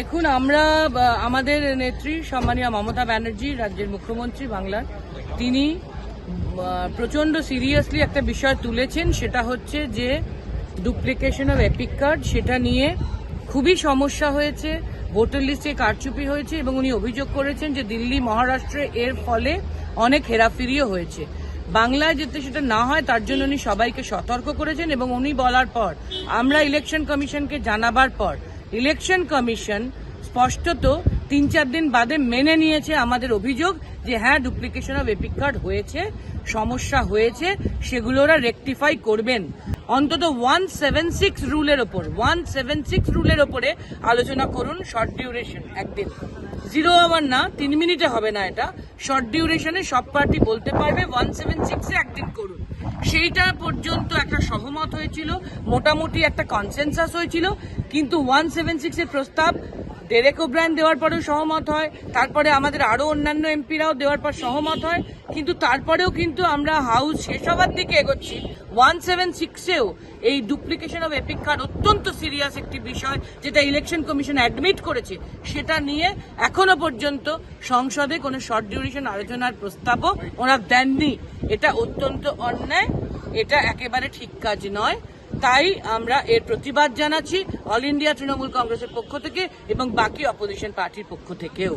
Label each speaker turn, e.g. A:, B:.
A: দেখুন, আমরা আমাদের নেত্রী সম্মানীয় মমতা ব্যানার্জি, রাজ্যের মুখ্যমন্ত্রী বাংলার, তিনি প্রচণ্ড সিরিয়াসলি একটা বিষয় তুলেছেন, সেটা হচ্ছে যে ডুপ্লিকেশন অফ এপিক কার্ড সেটা নিয়ে খুবই সমস্যা হয়েছে, ভোটার লিস্টে কারচুপি হয়েছে এবং উনি অভিযোগ করেছেন যে দিল্লি, মহারাষ্ট্রে এর ফলে অনেক হেরাফেরিও হয়েছে। বাংলায় যাতে সেটা না হয়, তার জন্য উনি সবাইকে সতর্ক করেছেন এবং উনি বলার পর, আমরা ইলেকশন কমিশনকে জানাবার পর ইলেকশন কমিশন স্পষ্টত তিন চার দিন বাদে মেনে নিয়েছে আমাদের অভিযোগ যে হ্যাঁ ডুপ্লিকেশন অফ এপিক কার্ড হয়েছে, সমস্যা হয়েছে, সেগুলো ওরা রেকটিফাই করবেন। অন্তত ওয়ান সেভেন সিক্স রুলের ওপর ওয়ান সেভেন সিক্স রুলের ওপরে আলোচনা করুন শর্ট ডিউরেশন একদিন। জিরো আওয়ার না, তিন মিনিটে হবে না এটা। শর্ট ডিউরেশনে সব পার্টি বলতে পারবে ওয়ান সেভেন সিক্সে একদিন সেইটা পর্যন্ত একটা সহমত হয়েছিল, মোটামুটি একটা কনসেনসাস হয়েছিল, কিন্তু ওয়ান সেভেন সিক্সের প্রস্তাব ডেরেক ওব্রায়ন দেওয়ার পরেও সহমত হয়, তারপরে আমাদের আরও অন্যান্য এমপিরাও দেওয়ার পর সহমত হয়, কিন্তু তারপরেও কিন্তু আমরা হাউস শেষ হওয়ার দিকে এগোচ্ছি। ওয়ান সেভেন সিক্সেও এই ডুপ্লিকেশন অফ এপিক কার্ড অত্যন্ত সিরিয়াস একটি বিষয়, যেটা ইলেকশন কমিশন অ্যাডমিট করেছে, সেটা নিয়ে এখনও পর্যন্ত সংসদে কোনো শর্ট ডিউরেশন আলোচনার প্রস্তাবও ওরা দেননি। এটা অত্যন্ত অন্যায়। এটা একেবারে ঠিক কাজ নয়। তাই আমরা এর প্রতিবাদ জানাচ্ছি, অল ইন্ডিয়া তৃণমূল কংগ্রেসের পক্ষ থেকে এবং বাকি অপোজিশন পার্টির পক্ষ থেকেও।